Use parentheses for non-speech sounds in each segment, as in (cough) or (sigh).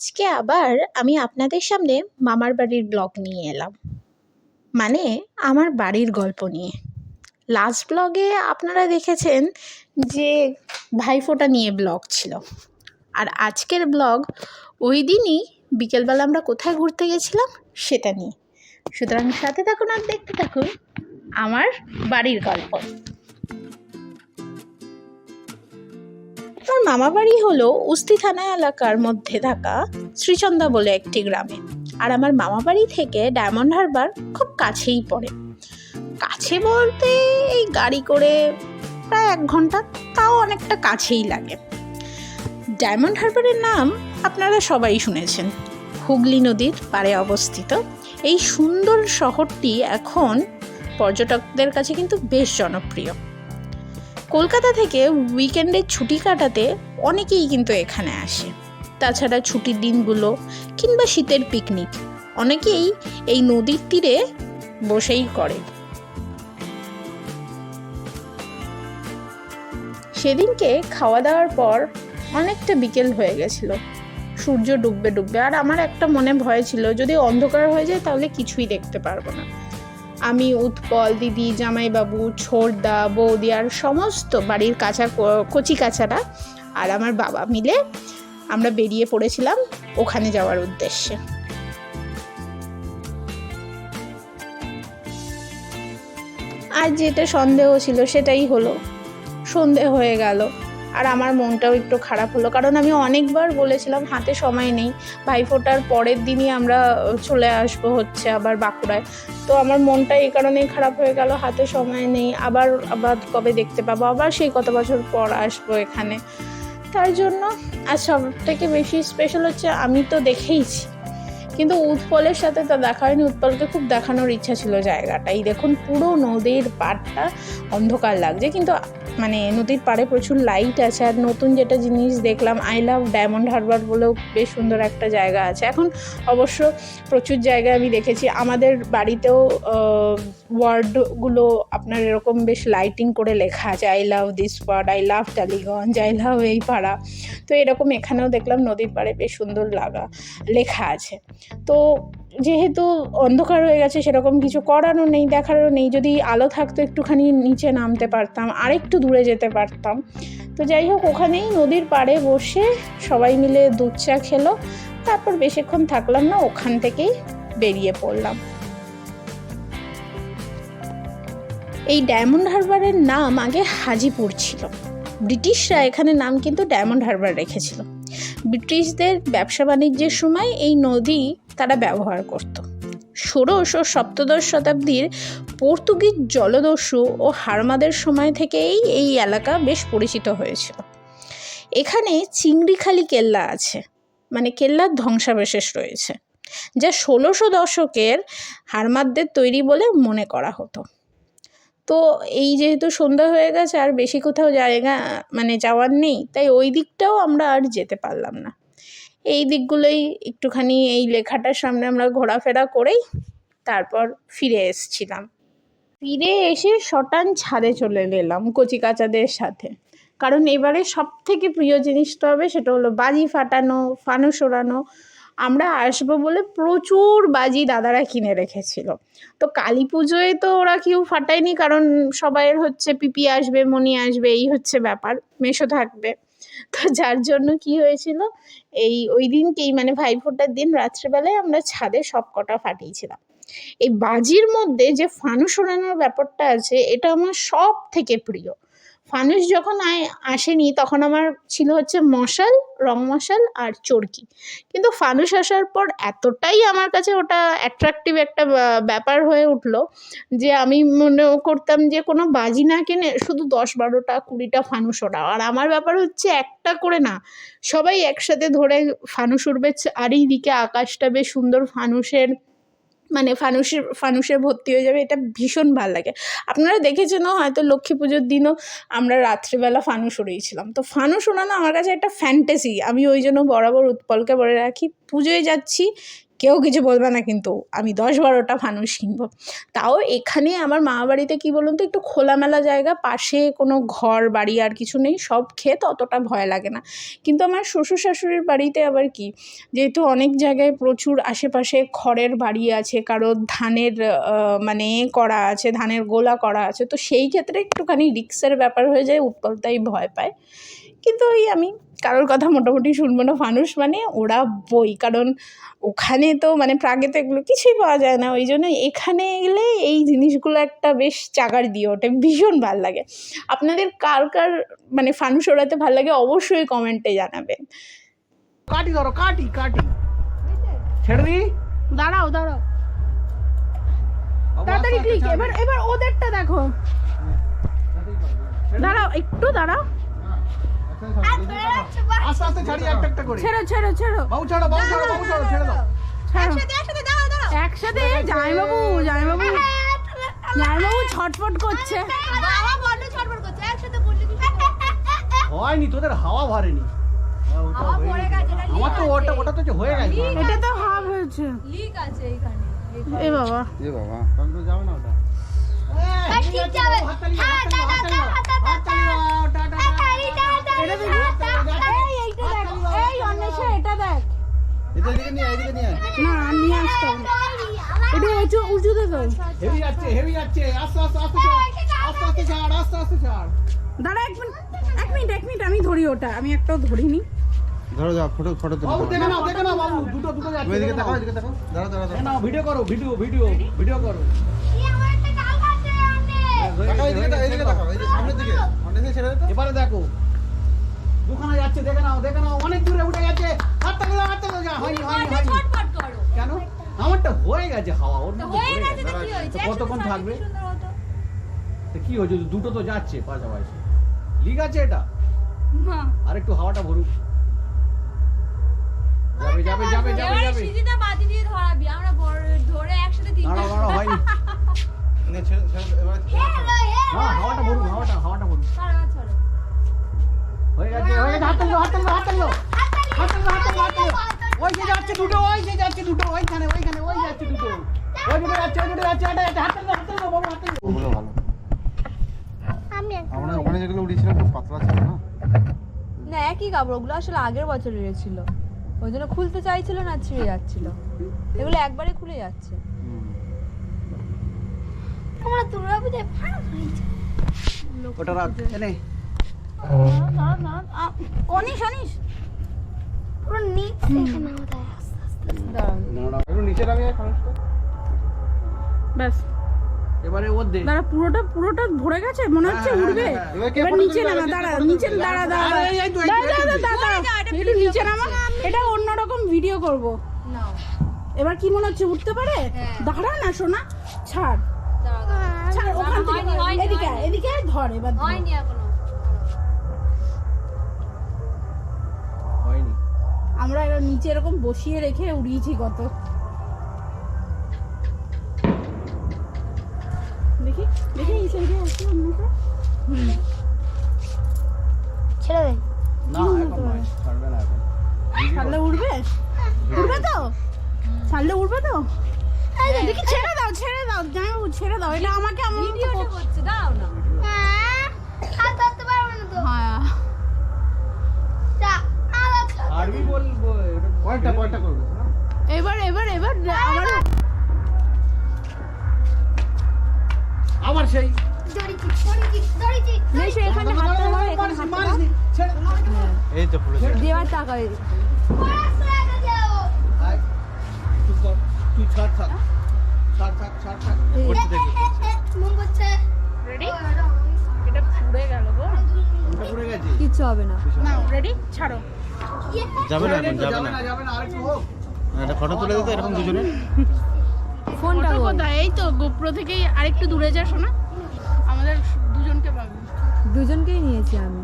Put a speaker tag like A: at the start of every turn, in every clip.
A: আজকে আবার আমি আপনাদের সামনে মামার বাড়ির ব্লগ নিয়ে এলাম। মানে আমার বাড়ির গল্প নিয়ে। লাস্ট ব্লগে আপনারা দেখেছেন যে ভাইফোঁটা নিয়ে ব্লগ ছিল। আর আজকের ব্লগ ওই দিনই বিকেলবেলা আমরা কোথায় ঘুরতে গেছিলাম সেটা নিয়ে। সুতরাং সাথে থাকুন আর দেখতে থাকুন আমার বাড়ির গল্প। আমার মামা বাড়ি হলো উস্তি থানা এলাকার মধ্যে থাকা শ্রীচন্দা বলে একটি গ্রামে। আর আমার মামা বাড়ি থেকে ডায়মন্ড হারবার খুব কাছেই পড়ে। কাছে বলতে এই গাড়ি করে প্রায় এক ঘণ্টা, তাও অনেকটা কাছেই লাগে। ডায়মন্ড হারবারের নাম আপনারা সবাই শুনেছেন। হুগলি নদীর পাড়ে অবস্থিত। এই সুন্দর শহরটি এখন পর্যটকদের কাছে কিন্তু বেশ জনপ্রিয়। কলকাতা থেকে উইকেন্ডের ছুটি কাটাতে অনেকেই কিন্তু এখানে আসে। তাছাড়া ছুটির দিনগুলো কিংবা শীতের পিকনিক অনেকেই এই নদীর তীরে বসেই করে। সেদিনকে খাওয়া দাওয়ার পর অনেকটা বিকেল হয়ে গেছিল। সূর্য ডুববে ডুববে, আর আমার একটা মনে ভয় ছিল, যদি অন্ধকার হয়ে যায় তাহলে কিছুই দেখতে পারব না। আমি উৎপল, দিদি, জামাইবাবু ছোড়দা বৌদি আর সমস্ত বাড়ির কাছা কচি কাচারা আর আমার বাবা মিলে আমরা বেরিয়ে পড়েছিলাম ওখানে যাওয়ার উদ্দেশ্যে। আর যেটা সন্দেহ ছিল সেটাই হলো। সন্ধে হয়ে গেল। আর আমার মনটাও একটু খারাপ হলো। কারণ আমি অনেকবার বলেছিলাম, হাতে সময় নেই ভাইফোঁটার পরের দিনই আমরা চলে আসব হচ্ছে আবার বাঁকুড়ায়। তো আমার মনটা এই কারণেই খারাপ হয়ে গেল, হাতে সময় নেই, আবার আবার কবে দেখতে পাবো? আবার সেই কত বছর পর আসব এখানে। তার জন্য আর সব থেকে বেশি স্পেশাল হচ্ছে, আমি তো দেখেইছি। কিন্তু উৎপলের সাথে তা দেখা হয়নি, উৎপলকে খুব দেখানোর ইচ্ছা ছিল জায়গাটা। এই দেখুন পুরো নদীর পাড়টা অন্ধকার লাগছে, কিন্তু মানে নদীর পাড়ে প্রচুর লাইট আছে আর নতুন যেটা জিনিস দেখলাম আই লাভ ডায়মন্ড হারবার বলেও বেশ সুন্দর একটা জায়গা আছে। এখন অবশ্য প্রচুর জায়গায় আমি দেখেছি। আমাদের বাড়িতেও ওয়ার্ডগুলো আপনার এরকম বেশ লাইটিং করে লেখা আছে। I love this part I love Tollygunge I love এই পাড়া। তো এরকম এখানেও দেখলাম নদীর পাড়ে বেশ সুন্দর লাগা, লেখা আছে। তো যেহেতু অন্ধকার হয়ে গেছে, সেরকম কিছু করারও নেই, দেখারও নেই। যদি আলো থাকতো, একটুখানি নিচে নামতে পারতাম, আরেকটু দূরে যেতে পারতাম। তো যাই হোক, ওখানেই নদীর পাড়ে বসে সবাই মিলে দুধ চা খেলো। তারপর বেশিক্ষণ থাকলাম না, ওখান থেকেই বেরিয়ে পড়লাম। এই ডায়মন্ড হারবারের নাম আগে হাজিপুর ছিল। ব্রিটিশরা এখানে নাম কিন্তু ডায়মন্ড হারবার রেখেছিল। ব্রিটিশদের ব্যবসা বাণিজ্যের সময় এই নদী তারা ব্যবহার করত। ষোড়শ ও সপ্তদশ শতাব্দীর পর্তুগিজ জলদস্যু ও হারমাদের সময় থেকেই এই এলাকা বেশ পরিচিত হয়েছিল। এখানে চিংড়িখালি কেল্লা আছে মানে কেল্লার ধ্বংসাবশেষ রয়েছে, যা ষোলোশো দশকের হারমাদদের তৈরি বলে মনে করা হতো। তো এই যেহেতু সন্ধ্যা হয়ে গেছে আর বেশি কোথাও জায়গা মানে যাওয়ার নেই, তাই ওই দিকটাও আমরা আর যেতে পারলাম না। এই দিকগুলোই একটুখানি এই লেখাটার সামনে আমরা ঘোরাফেরা করেই তারপর ফিরে এসছিলাম। ফিরে এসে শটান ছাদে চলে এলাম কচি কাচাদের সাথে। কারণ এবারে সব থেকে প্রিয় জিনিসটা হবে সেটা হলো বাজি ফাটানো ফানুস ওড়ানো আমরা আসব বলে প্রচুর বাজি দাদারা কিনে রেখেছিল। তো কালী পুজোয় তো ওরা কেউ ফাটায়নি কারণ সবাইয়ের হচ্ছে পিপি আসবে মনি আসবে, এই হচ্ছে ব্যাপার মেশো থাকবে। তো যার জন্য কি হয়েছিল, এই ওই দিনকেই মানে ভাইফোঁটার দিন রাত্রেবেলায় আমরা ছাদে সব কটা ফাটিয়েছিলাম। এই বাজির মধ্যে যে ফানুস ওড়ানোর ব্যাপারটা আছে, এটা আমার সব থেকে প্রিয়। ফানুস যখন আসেনি, তখন আমার ছিল হচ্ছে মশাল, রং মশাল আর চরকি। কিন্তু ফানুস আসার পর এতটাই আমার কাছে ওটা অ্যাট্রাকটিভ একটা ব্যাপার হয়ে উঠল যে আমি মনে করতাম যে কোনো বাজি না কিনে শুধু দশ বারোটা, কুড়িটা ফানুস ওড়াও। আর আমার ব্যাপার হচ্ছে একটা করে না, সবাই একসাথে ধরে ফানুস উঠবে আর এইদিকে আকাশটা বেশ সুন্দর, ফানুসের মানে ফানুসে ফানুসে ভর্তি হয়ে যাবে, এটা ভীষণ ভালো লাগে। আপনারা দেখেছেনও হয়তো লক্ষ্মী পুজোর দিনও আমরা রাত্রিবেলা ফানুস উড়িয়েছিলাম। তো ফানুস উড়ানো আমার কাছে একটা ফ্যান্টাসি আমি ওই জন্য বরাবর উৎপলকে বলে রাখি, পুজোয় যাচ্ছি কেউ কিছু বলবে না কিন্তু আমি দশ বারোটা ফানুস কিনবো। তাও এখানে আমার মা বাড়িতে কী বলুন তো, একটু খোলামেলা জায়গা, পাশে কোনো ঘর, বাড়ি আর কিছু নেই, সব ক্ষেত অতটা ভয় লাগে না। কিন্তু আমার শ্বশুর শাশুড়ির বাড়িতে আবার কি, যেহেতু অনেক জায়গায় প্রচুর আশেপাশে খড়ের বাড়ি আছে, কারও ধানের মানে করা আছে, ধানের গোলা করা আছে, তো সেই ক্ষেত্রে একটুখানি রিক্সের ব্যাপার হয়ে যায় উৎপল তাই ভয় পায়। কিন্তু ওই আমি কারোর কথা মোটামুটি শুনব না ফানুস মানে ওরা বই। কারণ ওখানে তো মানে প্রাগে তো এগুলো কিছুই পাওয়া যায় না ওই জন্য এখানে এলে এই জিনিসগুলো একটা বেশ চাগার দিয়ে ওঠে ভীষণ ভালো লাগে। আপনাদের কার কার মানে ফানুস ওড়াতে ভালো লাগে অবশ্যই কমেন্টে জানাবেন
B: কাটি ধরো কাটি কাটি। ছেড়ে দি।
A: দাঁড়াও দাঁড়াও। তাড়াতাড়ি ক্লিক এবার এবার ওদেরটা দেখো। দাঁড়াও একটু দাঁড়াও।
B: আস্তে আস্তে ছাড়ি একটা একটা করে
A: ছেড়ো ছেড়ো ছেড়ো
B: বাবু ছাড়ো বাবু ছাড়ো বাবু ছাড়ো ছেড়ে দাও
A: একসাথে জামাইবাবু জামাইবাবু জামাইবাবু ছটফট করছে
B: হয়নি তোদের হাওয়া ভরেনি হ্যাঁ। আমার তো ওটা ওটা তো হয়ে গেছে
A: এটা তো হাফ হয়েছে এ বাবা
C: এ বাবা তাহলে তো যাবে না ওটা
A: দেখ এই এইটা দেখ এই অন্বেষা এটা দেখ
C: এটা এদিকে নিয়ে আয়, এদিকে নিয়ে আয়।
A: না নিয়ে আসতে হবে এটা উঁচু উঁচুতে তো
B: হেভি যাচ্ছে হেভি যাচ্ছে। আস্তে আস্তে আস্তে আস্তে আস্তে ছাড় আস্তে আস্তে ছাড়।
A: দাঁড়া এক মিনিট এক মিনিট এক মিনিট আমি ধরি ওটা। আমি একটাও ধরিনি।
C: ধরো যাও ফটো ফটো তুলে।
B: বাবু
C: দাও।
B: দেখে নাও দেখে নাও বাবু দুটো দুটো যাচ্ছে
C: এদিকে
B: দেখে
C: তাকাও এদিকে তাকাও। দাঁড়া দাঁড়া
B: দেখে
C: দাঁড়া
B: নাও ভিডিও করো ভিডিও ভিডিও ভিডিও করো।
C: এদিকে তাকাও এদিকে তাকাও এই সামনের দিকে। সামনের দিকে ছেড়ে দে তো।
B: এবারে দেখো। দুখানা যাচ্ছে দেখে নাও দেখে নাও অনেক দূরে উঠে গেছে। হাত তাকে দাও হাত হয়নি হয়নি হয়নি। কেন? আমারটা হয়ে গেছে হাওয়া ওর ভরে গেছে কতক্ষণ থাকবে? কি হয়েছে? দুটো তো যাচ্ছে পাশাপাশি। লিক আছে এটা? আর একটু হাওয়াটা ভরুক। যাবে যাবে যাবে যাবে যাবে। দাঁড়াও দাঁড়াও হয়নি। (laughs)
C: নে ছেড়ে ছেড়ে দে, এবার ছেড়ে দাও।
B: হ্যাঁ হাওয়াটা ভরুক হাওয়াটা হাওয়াটা ভরুক। হয়ে গেছে হয়ে গেছে হাত তালি হাত তালি হাত তালি হাত তালি হাত তালি হাত তালি ওই যে যাচ্ছে দুটো ওই যে যাচ্ছে দুটো ওইখানে ওইখানে ওই যাচ্ছে দুটো। ওই দুটো যাচ্ছে ওই দুটো যাচ্ছে এটা এটা হাত তালি হাত তালি বাবু হাত তালি
C: ওগুলো ভালো। আমরা ওখানে যেগুলো উড়িয়েছিলাম খুব পাতলা ছিল না?
D: না একই কাপড় ওগুলো আসলে আগের বছর ছিল ওই জন্য খুলতে চাইছিল না ছিঁড়ে যাচ্ছিল। এগুলো একবারে খুলে যাচ্ছে।
C: হুম।
B: ওটা রাখ এনে।
A: অনিশ অনিশ দাঁড়া পুরোটা পুরোটা ভরে গেছে মনে হচ্ছে
B: হ্যাঁ, হ্যাঁ, হ্যাঁ।
C: এবার
A: দাঁড়া দাঁড়া দাঁড়া এটা অন্যরকম ভিডিও করব এবার কি মনে হচ্ছে উঠতে পারে
D: হ্যাঁ।
A: দাঁড়া না শোনা ছাড়। ছাড় ওখান থেকে এদিকে এদিকে ধর এবার নিচে এরকম বসিয়ে রেখে উড়িয়েছি কত। দেখি দেখি এই সাইডে আছে অন্যটা। হুম
B: না এখন ছাড়বে না এখন।
A: ছাড়লে উঠবে উঠবে তো? ছাড়লে তো? দেখি ছেড়ে দাও ছেড়ে দাও ছেড়ে দাও। এটা আমাকে আমার
D: ভিডিওটা করছে। দাঁড়াও না।
A: হ্যাঁ।
B: ছাড়বি বলব
C: কয়টা কয়টা করবে
A: এবার এবার এবার আবার
B: আবার সেই। তুই ছাড় থাক ছাড় থাক ছাড় থাক
C: করতে দেখি
A: রেডি এটা পুড়ে গেল গো।
B: ওটা পড়ে গেছে?
D: কিচ্ছু হবে না।
A: রেডি ছাড়ো।
C: যাবে না এখন যাবে না।
B: আরেকটু
C: একটা ফটো তুলে দিতে এরকম দুজনে?
D: ফোনটা
A: কোথায়? এই তো গোপ্রো থেকেই আরেকটু দূরে যা শোনা। আমাদের দুজনকে পাবে।
D: দুজনকেই নিয়েছি আমি।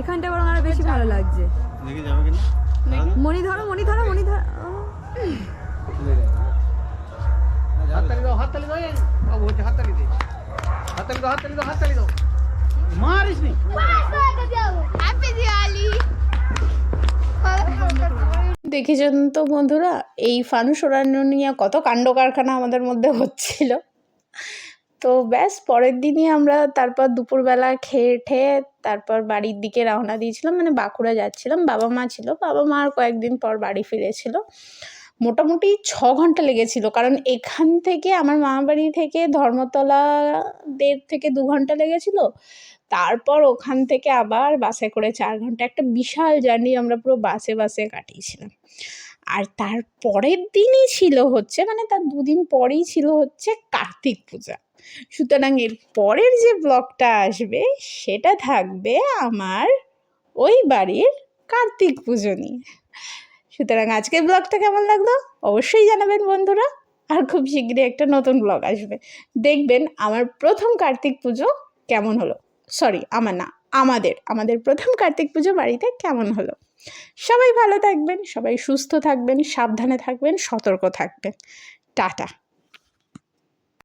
D: এখানটা বরং আরও বেশি ভালো লাগছে।
C: দেখি যাবে কিনা?
D: মনি ধরো মনি ধরো মনি ধরো।
B: হাততালি দাও হাততালি দাও এই, বাবু হচ্ছে হাততালি দে। হাততালি দাও হাততালি দাও হাততালি দাও। মারিস নি।
A: দেখেছেন তো বন্ধুরা? এই ফানুস ওড়ানো নিয়ে কত কাণ্ড কারখানা আমাদের মধ্যে হচ্ছিল। তো ব্যাস, পরের দিনই আমরা তারপর দুপুরবেলা খেয়ে ঠেয়ে তারপর বাড়ির দিকে রওনা দিয়েছিলাম। মানে বাঁকুড়া যাচ্ছিলাম। বাবা মা ছিল। বাবা মা আর কয়েকদিন পর বাড়ি ফিরেছিল। মোটামুটি ছ ঘণ্টা লেগেছিল। কারণ এখান থেকে, আমার মামা বাড়ি থেকে ধর্মতলা দেড় থেকে দু ঘণ্টা লেগেছিল। তারপর ওখান থেকে আবার বাসে করে চার ঘণ্টা, একটা বিশাল জার্নি আমরা পুরো বাসে বাসে কাটিয়েছিলাম। আর তার পরের দিনই ছিল হচ্ছে মানে তার দুদিন পরেই ছিল হচ্ছে কার্তিক পূজা। সুতরাং এর পরের যে ব্লগটা আসবে, সেটা থাকবে আমার ওই বাড়ির কার্তিক পুজো নিয়ে। সুতরাং আজকের ব্লগটা কেমন লাগল? অবশ্যই জানাবেন বন্ধুরা। আর খুব শীঘ্রই একটা নতুন ব্লগ আসবে। দেখবেন আমার প্রথম কার্তিক পুজো কেমন হলো। সরি আমার না, আমাদের আমাদের প্রথম কার্তিক পুজো বাড়িতে কেমন হলো? সবাই ভালো থাকবেন, সবাই সুস্থ থাকবেন, সাবধানে থাকবেন, সতর্ক থাকবেন। টাটা।